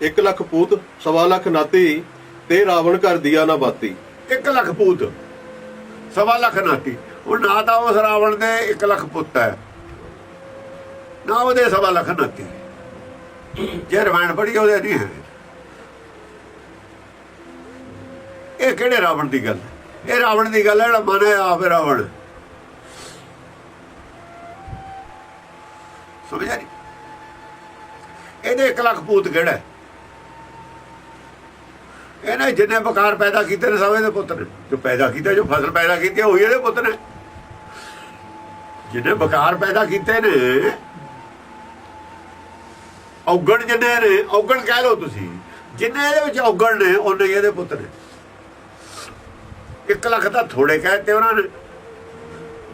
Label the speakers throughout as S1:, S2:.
S1: 1 ਲੱਖ ਪੂਤ, ਸਵਾ ਲੱਖ ਨਾਤੀ ਤੇ ਰਾਵਣ ਕਰ ਦਿਆ ਨਾ ਬਾਤੀ।
S2: 1 ਲੱਖ ਪੂਤ, ਸਵਾ ਲੱਖ ਨਾਤੀ। ਉਹ ਨਾ ਤਾਂ ਉਸ ਰਾਵਣ ਦੇ 1 ਲੱਖ ਪੁੱਤ ਹੈ, ਨਾ ਉਹਦੇ ਸਵਾ ਲੱਖ ਨਾਤੀ। ਜੇ ਰਵਾਨ ਪੜੀ ਉਹਦੇ ਨਹੀਂ ਹੈ। ਇਹ ਕਿਹੜੇ ਰਾਵਣ ਦੀ ਗੱਲ? ਇਹ ਰਾਵਣ ਦੀ ਗੱਲ ਹੈ, ਜਿਹੜਾ ਮਨ ਹੈ ਆਪ ਰਾਵਣ। ਸਮਝਿਆ ਨਹੀਂ ਇਹਦੇ 1 ਲੱਖ ਪੂਤ ਕਿਹੜਾ ਹੈ? ਜਿੰਨੇ ਬਕਾਰ ਪੈਦਾ ਕੀਤੇ ਨੇ ਸਭ ਇਹਦੇ ਪੁੱਤ ਨੇ। ਜੋ ਪੈਦਾ ਕੀਤਾ, ਜੋ ਫਸਲ ਪੈਦਾ ਕੀਤੀ, ਉਹੀ ਇਹਦੇ ਪੁੱਤ ਨੇ। ਜਿੰਨੇ ਬਕਾਰ ਪੈਦਾ ਕੀਤੇ ਨੇ, ਔਗਣ ਜਿੰਨੇ ਨੇ, ਔਗਣ ਕਹਿ ਲਓ ਤੁਸੀਂ, ਜਿੰਨੇ ਇਹਦੇ ਵਿੱਚ ਔਗਣ ਨੇ, ਉਹਨੇ ਇਹਦੇ ਪੁੱਤ ਨੇ। 1 ਲੱਖ ਤਾਂ ਥੋੜੇ ਕਹਿਤੇ ਉਹਨਾਂ ਨੇ।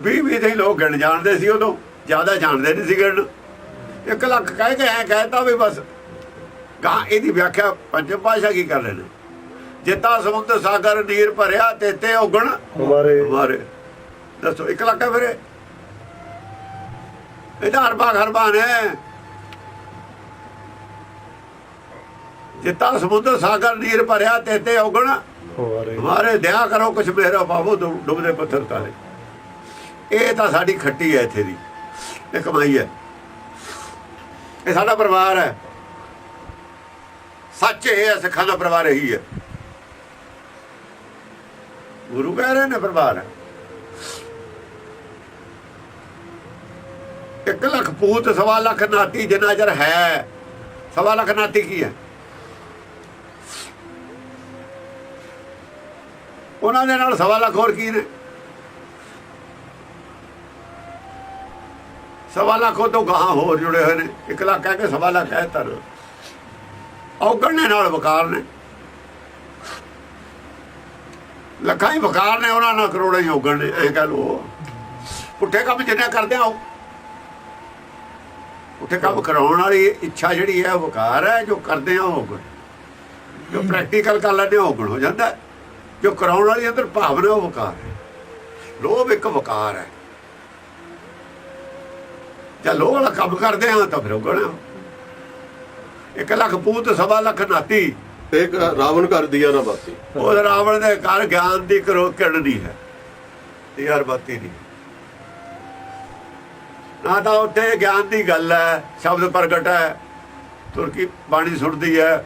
S2: 20 20 ਦੇ ਲੋਕ ਗਿਣ ਜਾਣਦੇ ਸੀ ਉਦੋਂ, ਜ਼ਿਆਦਾ ਜਾਣਦੇ ਨਹੀਂ ਸੀ ਗਿਣ। 1 ਲੱਖ ਕਹਿ ਕੇ ਐ ਕਹਿਤਾ ਵੀ ਬਸ। ਗਾਂ ਇਹਦੀ ਵਿਆਖਿਆ ਪੰਜਮ ਪਾਸ਼ਾ ਕੀ ਕਰ ਰਹੇ ਨੇ? ਜਿੱਤਾ ਸਮੁੰਦਰ ਸਾਗਰ ਨੀਰ ਭਰਿਆ ਤੇ ਤੇ ਔਗਣ
S1: ਹਮਾਰੇ
S2: ਹਮਾਰੇ ਦੱਸੋ 1 ਲੱਖ ਹੈ ਫਿਰ ਇਹ? ਇਹਦਾ ਅਰਬਾ ਘਰਬਾ ਨੇ। ਜਿੱਤਾ ਸਮੁੰਦਰ ਸਾਗਰ ਨੀਰ ਭਰਿਆ ਤੇ
S1: ਹਮਾਰੇ
S2: ਹਮਾਰੇ ਦਿਆ ਕਰੋ ਕੁਛ ਮੇਰਾ ਬਾਬੂ ਡੁੱਬਦੇ ਪੱਥਰ ਤਾਲੇ ਇਹ ਤਾਂ ਸਾਡੀ ਖੱਟੀ ਹੈ ਇੱਥੇ ਦੀ। ਇਹ ਕਮਾਈ ਹੈ। ਇਹ ਸਾਡਾ ਪਰਿਵਾਰ ਹੈ। ਸੱਚ ਇਹ ਹੈ ਸਿੱਖਾਂ ਦਾ ਪਰਿਵਾਰ ਇਹੀ ਹੈ। ਗੁਰੂ ਕਹਿ ਰਹੇ ਨੇ ਪਰਿਵਾਰ। ਹੈ ਇੱਕ ਲੱਖ ਪੂਤ, ਸਵਾ ਲੱਖ ਨਾਤੀ, ਜਿੰਨਾ ਚਿਰ ਹੈ, ਸਵਾ ਲੱਖ ਨਾਤੀ ਕੀ ਹੈ? ਉਹਨਾਂ ਦੇ ਨਾਲ ਸਵਾ ਲੱਖ ਹੋਰ ਕੀ ਨੇ? ਸਵਾ ਲੱਖ ਉਹ ਤੋਂ ਗਾਹਾਂ ਹੋਰ ਜੁੜੇ ਹੋਏ ਨੇ। ਇੱਕ ਲੱਖ ਕਹਿ ਕੇ ਸਵਾ ਲੱਖ ਹੈ ਤਰ ਔਗਣ ਨਾਲ ਵਕਾਰ ਨੇ। ਲੱਖਾਂ ਹੀ ਵਕਾਰ ਨੇ ਉਹਨਾਂ ਨਾਲ, ਕਰੋੜਾਂ ਹੀ ਔਗਣ ਨੇ ਐ ਕਹਿ ਲੋ ਪੁੱਠੇ ਕੰਮ ਜਿੰਨੇ ਕਰਦੇ ਆ ਉਹ। ਪੁੱਠੇ ਕੰਮ ਕਰਾਉਣ ਵਾਲੀ ਇੱਛਾ ਜਿਹੜੀ ਹੈ, ਵਕਾਰ ਹੈ, ਜੋ ਕਰਦੇ ਆ ਉਹ ਔਗਣ ਜੋ ਪ੍ਰੈਕਟੀਕਲ ਕਰ ਲੈਂਦੇ ਆ ਹੋ ਜਾਂਦਾ ਜੋ ਕਰਾਉਣ ਵਾਲੀ ਅੰਦਰ ਭਾਵਨਾ, ਉਹ ਵਕਾਰ ਹੈ। ਲੋਭ ਇੱਕ ਵਕਾਰ ਹੈ। ਜਾਂ ਲੋਭ ਵਾਲਾ ਕੰਮ ਕਰਦੇ ਆ, ਤਾਂ ਫਿਰ ਔਗਣ ਹੈ ਇੱਕ ਲੱਖ ਪੂਤ, ਸਵਾ ਲੱਖ ਨਾਤੀ।
S1: ਇੱਕ ਰਾਵਣ ਕਰ ਦਿਆ ਨਾ ਬਾਤੀ?
S2: ਉਹ ਰਾਵਣ ਦੇ ਘਰ ਗਿਆਨ ਦੀ ਕਰੋ ਨਹੀਂ ਹੈ। ਇਹ ਹਰ ਬਾਤੀ ਨਹੀਂ। ਨਾ ਤਾਂ ਉੱਥੇ ਗਿਆਨ ਦੀ ਗੱਲ ਹੈ ਸ਼ਬਦ ਪ੍ਰਗਟ ਹੈ ਤੁਰਕੀ ਬਾਣੀ ਸੁਣਦੀ ਹੈ।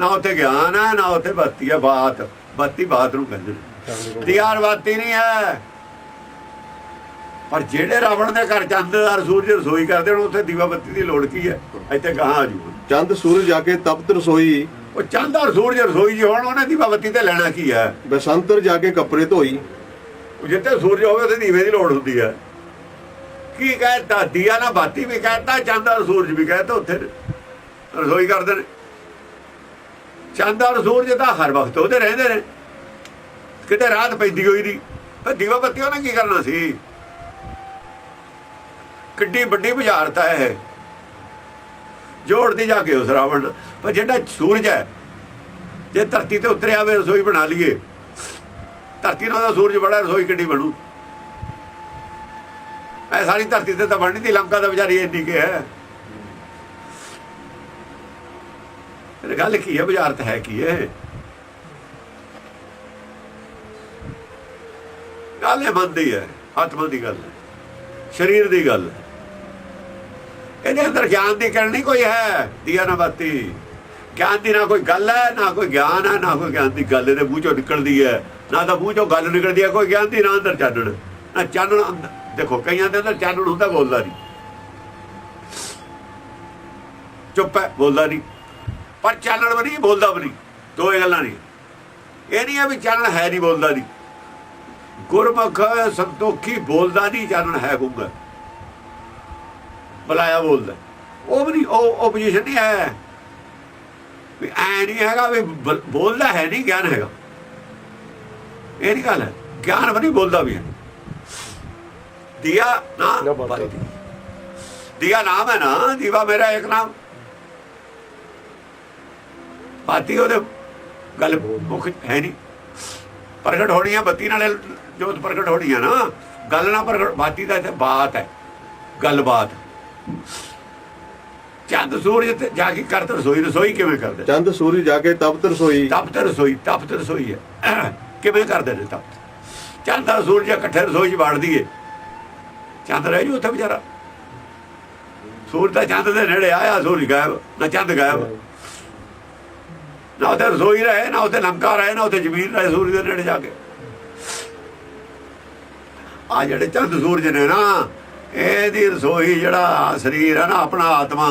S2: ਨਾ ਉੱਥੇ ਗਿਆਨ ਹੈ ਨਾ ਉੱਥੇ ਬਾਤੀ ਹੈ ਬਾਤ। ਬਾਤੀ ਬਾਤ ਨੂੰ ਕਹਿੰਦੇ ਨੇ। ਦਿਆਰ ਬਾਤੀ ਨਹੀਂ ਹੈ। ਪਰ ਜਿਹੜੇ ਰਾਵਣ ਦੇ ਘਰ ਚੰਦ ਔਰ ਸੂਰਜ ਰਸੋਈ ਕਰਦੇ ਹੁਣ ਉੱਥੇ ਦੀਵਾ ਬੱਤੀ ਦੀ ਲੋੜ ਕੀ ਹੈ? ਇੱਥੇ ਕਹਾਂ ਆ ਜੂ
S1: ਚੰਦ ਸੂਰਜ ਜਾ ਕੇ ਤਪਤ ਰਸੋਈ
S2: ਉਹ ਚੰਦ ਔਰ ਸੂਰਜ ਰਸੋਈ ਜੀ ਹੁਣ ਉਹਨੇ ਦੀਵਾ ਬੱਤੀ ਤੇ ਲੈਣਾ ਕੀ ਹੈ?
S1: ਬਸੰਤਰ ਜਾ ਕੇ ਕੱਪੜੇ ਧੋਈ।
S2: ਉਹ ਜਿੱਥੇ ਸੂਰਜ ਹੋਵੇ ਉੱਥੇ ਦੀਵੇ ਦੀ ਲੋੜ ਹੁੰਦੀ ਹੈ। ਕੀ ਕਹਿਤਾ? ਦੀਆ ਨਾ ਬਾਤੀ ਵੀ ਕਹਿਤਾ ਚੰਦ ਸੂਰਜ ਵੀ ਕਹਿਤਾ ਉੱਥੇ। ਰਸੋਈ ਕਰਦੇ ਨੇ। ਚੰਦ ਸੂਰਜ ਤਾਂ ਹਰ ਵਕਤ ਉਹਦੇ ਰਹਿੰਦੇ ਨੇ। ਕਿਤੇ ਰਾਤ ਪੈਂਦੀ ਹੋਈ ਨਹੀਂ ਪਰ ਦੀਵਾ ਬੱਤੀ ਉਹਨੇ ਕੀ ਕਰਨਾ ਸੀ? ਕਿੱਡੀ ਵੱਡੀ ਬੁਝਾਰਤਾ ਹੈ। ਜੋੜਦੀ ਜਾ ਕੇ ਉਸ ਰਾਵਣ। ਪਰ ਜਿਹੜਾ ਸੂਰਜ ਹੈ, ਜੇ ਧਰਤੀ ਤੇ ਉਤਰਿਆ ਹੋਵੇ, ਰਸੋਈ ਬਣਾ ਲਈਏ। ਧਰਤੀ ਨਾਲ ਦਾ ਸੂਰਜ ਬੜਾ, ਰਸੋਈ ਕਿੱਡੀ ਬਣੂ? ਐ ਸਾਰੀ ਧਰਤੀ ਤੇ ਤਾਂ ਬਣਨੀ ਦੀ ਲੰਕਾ ਦਾ ਵਿਚਾਰੀ ਇੰਨੀ ਕਿ ਹੈ। ਇਹ ਗੱਲ ਕੀ ਹੈ ਬੁਝਾਰਤ ਹੈ ਕੀ ਹੈ? ਗੱਲ ਇਹ ਬੰਦੀ ਹੈ, ਆਤਮਾ ਦੀ ਗੱਲ ਸਰੀਰ ਦੀ ਗੱਲ ਹੈ। ਇਹਦੇ ਅੰਦਰ ਗਿਆਨ ਦੀ ਕਰਨੀ ਕੋਈ ਹੈ, ਦੀਆ ਨਾ ਬਾਤੀ। ਗਿਆਨ ਦੀ ਨਾ ਕੋਈ ਗੱਲ ਹੈ, ਨਾ ਕੋਈ ਗਿਆਨ ਹੈ, ਨਾ ਕੋਈ ਗਿਆਨ ਦੀ ਗੱਲ ਇਹਦੇ ਮੂੰਹ ਚੋਂ ਨਿਕਲਦੀ ਹੈ। ਨਾ ਤਾਂ ਮੂੰਹ ਚੋਂ ਗੱਲ ਨਿਕਲਦੀ ਹੈ, ਕੋਈ ਗਿਆਨ ਦੀ, ਨਾ ਅੰਦਰ ਚਾਨਣ। ਨਾ ਚਾਨਣ ਅੰਦਰ। ਦੇਖੋ, ਕਈਆਂ ਦੇ ਅੰਦਰ ਚਾਨਣ ਹੁੰਦਾ, ਬੋਲਦਾ ਨਹੀਂ। ਚੁੱਪ ਹੈ, ਬੋਲਦਾ ਨਹੀਂ। ਪਰ ਚਾਨਣ ਵੀ ਨਹੀਂ, ਬੋਲਦਾ ਵੀ ਨਹੀਂ। ਦੋ ਇਹ ਗੱਲਾਂ ਨਹੀਂ ਇਹ ਨਹੀਂ ਹੈ ਵੀ ਚਾਨਣ ਹੈ ਨਹੀਂ, ਬੋਲਦਾ ਨਹੀਂ। ਗੁਰਮੁਖ ਸੰਤੋਖੀ ਬੋਲਦਾ ਨਹੀਂ, ਚਾਨਣ ਹੈ ਕਹੂੰਗਾ ਬੁਲਾਇਆ ਬੋਲਦਾ। ਉਹ ਵੀ ਨਹੀਂ, ਉਹ ਉਹ ਪੋਜੀਸ਼ਨ ਨਹੀਂ ਹੈ। ਵੀ ਐ ਨਹੀਂ ਹੈਗਾ ਵੀ ਬੋਲਦਾ ਹੈ ਨਹੀਂ ਗਿਆਨ ਹੈਗਾ। ਇਹ ਨਹੀਂ ਗੱਲ ਹੈ ਗਿਆਨ ਵੀ ਬੋਲਦਾ ਵੀ ਹੈ। ਦਿਆ ਨਾ
S1: ਨਾ ਬਾਤ।
S2: ਦਿਆ ਨਾਮ ਹੈ ਨਾ ਦੀਵਾ ਮੇਰਾ ਇੱਕ ਨਾਮ। ਬਾਤੀ ਉਹਦੇ ਗੱਲ ਮੁੱਖ ਹੈ ਨਹੀਂ ਪ੍ਰਗਟ ਹੋਣੀ ਹੈ ਬੱਤੀ ਨਾਲੇ ਜੋਤ ਪ੍ਰਗਟ ਹੋਣੀ ਹੈ ਨਾ ਗੱਲ ਨਾ ਪ੍ਰਗਟ ਬਾਤੀ ਦਾ ਇੱਥੇ ਬਾਤ ਹੈ ਗੱਲਬਾਤ। ਚੰਦ ਸੂਰਜ ਤੇ ਜਾ ਕੇ ਕਰਤ ਰਸੋਈ ਰਸੋਈ ਕਿਵੇਂ ਕਰਦੇ?
S1: ਚੰਦ ਸੂਰਜ ਜਾ ਕੇ ਤਪਤ ਰਸੋਈ।
S2: ਤਪਤ ਰਸੋਈ ਤਪਤ ਰਸੋਈ ਹੈ। ਕਿਵੇਂ ਕਰਦੇ ਨੇ ਤਪਤ? ਚੰਦ ਦਾ ਸੂਰਜ ਇਕੱਠੇ ਰਸੋਈ 'ਚ ਵਾੜ ਦਈਏ। ਚੰਦ ਰਹਿ ਜੂ ਉੱਥੇ ਵਿਚਾਰਾ। ਸੂਰਜ ਤਾਂ ਚੰਦ ਦੇ ਨੇੜੇ ਆਇਆ ਸੂਰਜ ਗਾਇਬ ਨਾ ਚੰਦ ਗਾਇਬ। ਨਾ ਉਹਦੇ ਰਸੋਈ ਰਹੇ ਨਾ ਉਹਦੇ ਲੰਕਾ ਰਹੇ ਨਾ ਉਹਦੇ ਜ਼ਮੀਨ ਰਹੇ ਸੂਰਜ ਦੇ ਨੇੜੇ ਜਾ ਕੇ। ਆ ਜਿਹੜੇ ਚੰਦ ਸੂਰਜ ਨੇ ਨਾ ਇਹਦੀ ਰਸੋਈ ਜਿਹੜਾ ਸਰੀਰ ਹੈ ਨਾ ਆਪਣਾ ਆਤਮਾ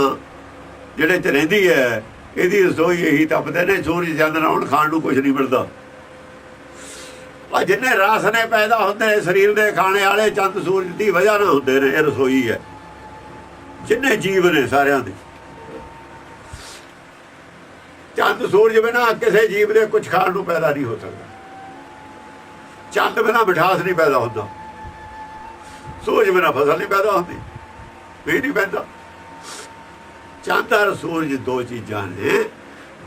S2: ਜਿਹੜੇ ਚ ਰਹਿੰਦੀ ਹੈ ਇਹਦੀ ਰਸੋਈ ਇਹੀ ਤਪਦੇ ਨੇ ਸੂਰਜ ਚੰਦ ਨਾਲ ਹੁਣ ਖਾਣ ਨੂੰ ਕੁਝ ਨਹੀਂ ਮਿਲਦਾ। ਆ ਜਿੰਨੇ ਰਸ ਨੇ ਪੈਦਾ ਹੁੰਦੇ ਨੇ, ਸਰੀਰ ਦੇ ਖਾਣੇ ਵਾਲੇ ਚੰਦ ਸੂਰਜ ਦੀ ਵਜ੍ਹਾ ਨਾਲ ਹੁੰਦੇ ਨੇ, ਇਹ ਰਸੋਈ ਹੈ ਜਿੰਨੇ ਜੀਵ ਨੇ ਸਾਰਿਆਂ ਦੇ। ਚੰਦ ਸੂਰਜ ਬਿਨਾ ਕਿਸੇ ਜੀਵ ਦੇ ਕੁਝ ਖਾਣ ਨੂੰ ਪੈਦਾ ਨਹੀਂ ਹੋ ਸਕਦਾ। ਚੰਦ ਬਿਨਾ ਮਿਠਾਸ ਨਹੀਂ ਪੈਦਾ ਹੁੰਦਾ। ਸੂਰਜ ਬਿਨਾ ਫਸਲ ਨਹੀਂ ਪੈਦਾ ਹੁੰਦੀ। ਵੀ ਨਹੀਂ ਪੈਂਦਾ। ਚੰਦ ਔਰ ਸੂਰਜ ਦੋ ਚੀਜ਼ਾਂ ਨੇ।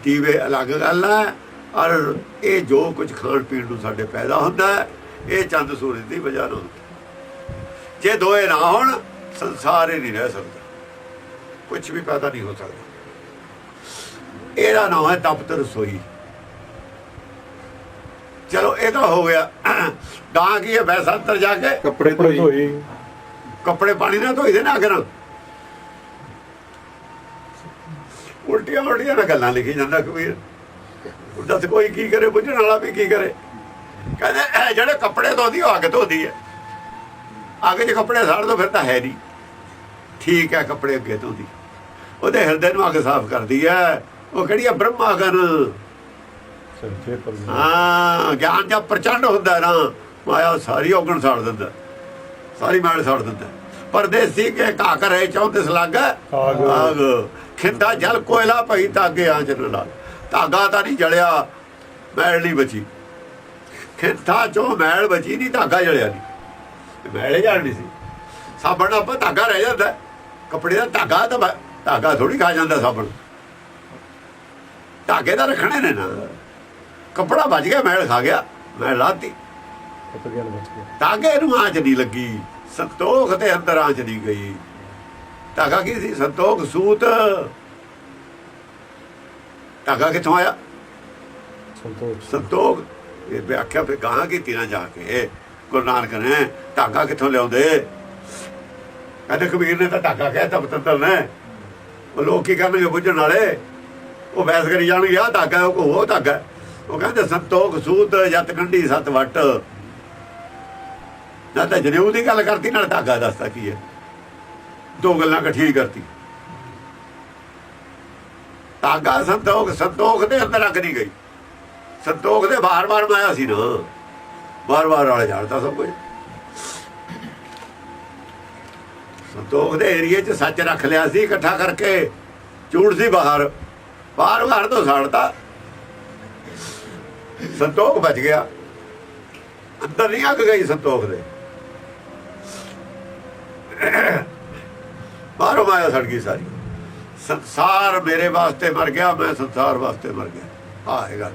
S2: ਦੀਵੇ ਅਲੱਗ ਗੱਲ ਹੈ ਔਰ ਇਹ ਜੋ ਕੁਝ ਖਾਣ ਪੀਣ ਨੂੰ ਸਾਡੇ ਪੈਦਾ ਹੁੰਦਾ ਹੈ ਇਹ ਚੰਦ ਸੂਰਜ ਦੀ ਵਜ੍ਹਾ ਨਾਲ ਜੇ ਦੋਏ ਨਾ ਹੋਣ ਸੰਸਾਰ ਹੀ ਨਹੀਂ ਰਹਿ ਸਕਦਾ। ਕੁਝ ਵੀ ਪੈਦਾ ਨਹੀਂ ਹੋ ਸਕਦਾ। ਇਹਦਾ ਨਾਮ ਹੈ ਤਪਤ ਰਸੋਈ। ਚਲੋ ਇਹ ਤਾਂ ਹੋ ਗਿਆ। ਗਾਂ ਕੀ ਹੈ? ਵੈਸਾ ਅੰਦਰ ਜਾ ਕੇ।
S1: ਕੱਪੜੇ ਧੋਈ।
S2: ਕੱਪੜੇ ਪਾਣੀ ਨਾਲ ਧੋਈ ਦੇ ਨਾ ਅਗਰ ਉਲਟੀਆਂ ਉਲਟੀਆਂ ਨਾਲ ਗੱਲਾਂ ਲਿਖੀ ਜਾਂਦਾ ਕਬੀਰ। ਦੱਸ ਕੋਈ ਕੀ ਕਰੇ ਬੁੱਝਣ ਵਾਲਾ ਵੀ ਕੀ ਕਰੇ। ਕਹਿੰਦੇ ਇਹ ਜਿਹੜੇ ਕੱਪੜੇ ਧੋਦੀ ਉਹ ਅੱਗ ਧੋਦੀ ਹੈ। ਅੱਗ 'ਚ ਕੱਪੜੇ ਸਾੜ ਦੋ ਫਿਰ ਤਾਂ ਹੈ ਨਹੀਂ। ਠੀਕ ਹੈ ਕੱਪੜੇ ਅੱਗੇ ਧੋਦੀ। ਉਹਦੇ ਹਿਰਦੇ ਨੂੰ ਅੱਗ ਸਾਫ਼ ਕਰਦੀ ਹੈ। ਉਹ ਕਿਹੜੀ ਹੈ? ਬ੍ਰਹਮਾ ਹਾਂ ਗਿਆਨ ਜਦ ਪ੍ਰਚੰਡ ਹੁੰਦਾ ਨਾ। ਮਾਇਆ ਸਾਰੀ ਔਗਣ ਸਾੜ ਦਿੰਦਾ। ਸਾਰੀ ਮੈਲ ਸਾੜ ਦਿੰਦਾ। ਪਰਦੇਸੀ ਕੇ ਘਾਕ ਰਹੇ ਚੌਂਦਿਸ ਲੱਗ?
S3: ਆਗ।
S2: ਖਿੰਦਾ ਜਲ ਕੋਇਲਾ ਭਈ ਤਾਗੇ ਆਂਚ ਨ ਲਾ ਧਾਗਾ ਤਾਂ ਨਹੀਂ ਜਲਿਆ ਮੈਲ ਨਹੀਂ ਬਚੀ। ਖਿੰਦਾ ਚੋਂ ਮੈਲ ਬਚੀ ਨਹੀਂ ਧਾਗਾ ਜਲਿਆ ਨਹੀਂ। ਮੈਲੇ ਜਾਣੀ ਸੀ। ਸਾਬਣ ਆਪਾਂ ਧਾਗਾ ਰਹਿ ਜਾਂਦਾ। ਕੱਪੜੇ ਦਾ ਧਾਗਾ ਤਾਂ ਧਾਗਾ ਥੋੜੀ ਖਾ ਜਾਂਦਾ ਸਾਬਣ। ਧਾਗੇ ਤਾਂ ਰੱਖਣੇ ਨੇ ਨਾ। ਕੱਪੜਾ ਵੱਜ ਗਿਆ ਮੈਲ ਖਾ ਗਿਆ। ਮੈਲ ਲਾਤੀ। ਧਾਗੇ ਨੂੰ ਆਂਚ ਨਹੀਂ ਲੱਗੀ। ਸੰਤੋਖ ਦੇ ਅੰਦਰ ਨਹੀਂ ਗਈ। ਧਾਗਾ ਕੀ ਸੀ? ਸੰਤੋਖ ਸੂਤ। ਧਾਗਾ ਕਿੱਥੋਂ ਆਇਆ?
S3: ਸੰਤੋਖ
S2: ਸੰਤੋਖ। ਇਹ ਵਿਆਖਿਆ ਫਿਰ ਗਾਂ ਕੀਤੀ ਨਾ ਜਾ ਕੇ? ਗੁਰੂ ਨਾਨਕ ਨੇ ਧਾਗਾ ਕਿੱਥੋਂ ਲਿਆਉਂਦੇ? ਕਹਿੰਦੇ ਕਬੀਰ ਨੇ ਤਾਂ ਧਾਗਾ ਕਹਿਤਾ ਪਤੰਦਰ ਨੇ। ਉਹ ਲੋਕ ਕੀ ਕਰਨਗੇ ਬੁੱਝਣ ਵਾਲੇ? ਉਹ ਬੈਸ ਕਰੀ ਜਾਣਗੇ ਆ ਧਾਗਾ ਉਹ ਕੋ ਧਾਗਾ। ਉਹ ਕਹਿੰਦੇ ਸੰਤੋਖ ਸੂਤ ਜਤ ਕੰਢੀ ਸਤ ਵਟ। ਨਾ ਤਾਂ ਜਨੇਊ ਦੀ ਗੱਲ ਕਰਤੀ, ਨਾਲ ਧਾਗਾ ਦੱਸਦਾ ਕੀ ਹੈ। ਦੋ ਗੱਲਾਂ ਇਕੱਠੀਆਂ ਹੀ ਕਰਤੀ। ਧਾਗਾ ਸੰਤੋਖ ਸੰਤੋਖ ਦੇ ਅੰਦਰ ਅੱਗ ਨਹੀਂ ਗਈ। ਸੰਤੋਖ ਦੇ ਬਾਰ-ਬਾਰ ਮਾਇਆ ਸੀ ਨਾ ਬਾਰ-ਬਾਰ ਵਾਲੇ ਜਾਣਦਾ ਸਭ ਕੁਝ। ਸੰਤੋਖ ਦੇ ਏਰੀਏ 'ਚ ਸੱਚ ਰੱਖ ਲਿਆ ਸੀ, ਇਕੱਠਾ ਕਰਕੇ ਝੂਠ ਸੀ ਬਾਹਰ। ਬਾਹਰ-ਬਾਹਰ ਤੋਂ ਸਾੜਤਾ। ਸੰਤੋਖ ਬਚ ਗਿਆ। ਅੰਦਰ ਨਹੀਂ ਅੱਗ ਗਈ ਸੰਤੋਖ ਦੇ। ਬਾਹਰੋਂ ਮਾਇਆ ਸੜ ਗਈ ਸਾਰੀ। ਸੰਸਾਰ ਮੇਰੇ ਵਾਸਤੇ ਮਰ ਗਿਆ ਮੈਂ ਸੰਸਾਰ ਵਾਸਤੇ ਮਰ ਗਿਆ। ਆਹ ਹੈ ਗੱਲ।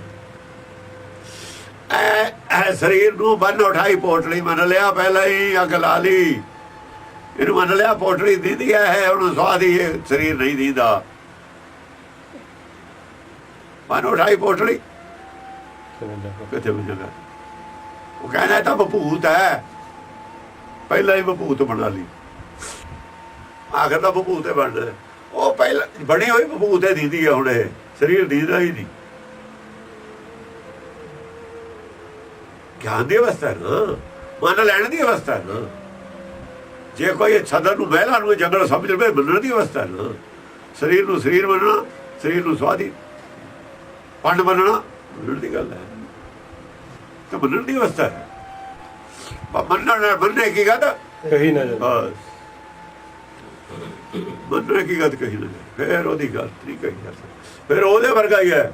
S2: ਐ ਐ ਸਰੀਰ ਨੂੰ ਬੰਨ ਉਠਾਈ ਪੋਟਲੀ ਮੰਨ ਲਿਆ ਪਹਿਲਾਂ ਹੀ ਅੱਗ ਲਾ ਲਈ। ਇਹਨੂੰ ਮੰਨ ਲਿਆ ਪੋਟਲੀ ਦੀਦੀ ਹੈ ਉਹਨੂੰ ਸਵਾਦ ਇਹ ਸਰੀਰ ਨਹੀਂ ਦੀਦਾ। ਬੰਨ ਉਠਾਈ ਪੋਟਲੀ। ਕਿੱਥੇ ਬੁਝੇਗਾ ਉਹ ਕਹਿੰਦਾ ਇਹ ਤਾਂ ਬਭੂਤ ਹੈ। ਪਹਿਲਾਂ ਹੀ ਬਭੂਤ ਬਣਾ ਲਈ। ਆਖਰ ਤਾਂ ਬਭੂਤ ਹੈ ਬਣਦਾ। ਉਹ ਪਹਿਲਾਂ ਬਣੀ ਹੋਈ ਬਭੂਤ ਹੈ ਦੀਦੀ ਹੈ ਹੁਣ ਇਹ ਸਰੀਰ ਦੀਦਾ ਹੀ ਨਹੀਂ। ਗਿਆਨ ਦੀ ਅਵਸਥਾ ਨਾ ਮਨ ਲੈਣ ਦੀ ਅਵਸਥਾ ਨਾ। ਜੇ ਕੋਈ ਸਦਰ ਨੂੰ ਮਹਿਲਾ ਨੂੰ ਜੰਗਲ ਸਮਝ ਲਵੇ ਮੰਨਣ ਦੀ ਅਵਸਥਾ ਨਾ। ਸਰੀਰ ਨੂੰ ਸਰੀਰ ਮੰਨਣਾ ਸਰੀਰ ਨੂੰ ਸਵਾਦੀ। ਪੰਡ ਮੰਨਣਾ ਮੰਨਣ ਦੀ ਗੱਲ ਹੈ। ਤਾਂ ਮੰਨਣ ਦੀ ਅਵਸਥਾ ਹੈ। ਮੰਨਣ ਨਾਲ ਮੰਨਣੇ ਕੀ ਗੱਲ?
S3: ਕਹੀ ਨਾ
S2: ਬਸ। ਮੰਨਣੇ ਕੀ ਗੱਲ ਕਹੀ ਨਾ ਫਿਰ ਉਹਦੀ ਗੱਲ ਨਹੀਂ ਕਹੀ ਜਾ ਸਕਦੀ। ਫਿਰ ਉਹਦੇ ਵਰਗਾ ਹੀ ਹੈ।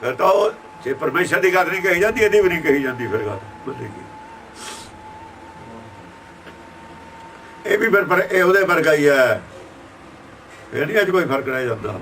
S2: ਫਿਰ ਤਾਂ ਉਹ ਜੇ ਪਰਮੇਸ਼ਰ ਦੀ ਗੱਲ ਨਹੀਂ ਕਹੀ ਜਾਂਦੀ, ਇਹਦੀ ਵੀ ਨਹੀਂ ਕਹੀ ਜਾਂਦੀ ਫਿਰ ਗੱਲ। ਮੰਨੇਗੀ ਇਹ ਵੀ ਫਿਰ ਪਰ ਇਹ ਉਹਦੇ ਵਰਗਾ ਹੀ ਹੈ। ਫਿਰ ਨਹੀਂ ਅੱਜ ਕੋਈ ਫ਼ਰਕ ਰਹਿ ਜਾਂਦਾ।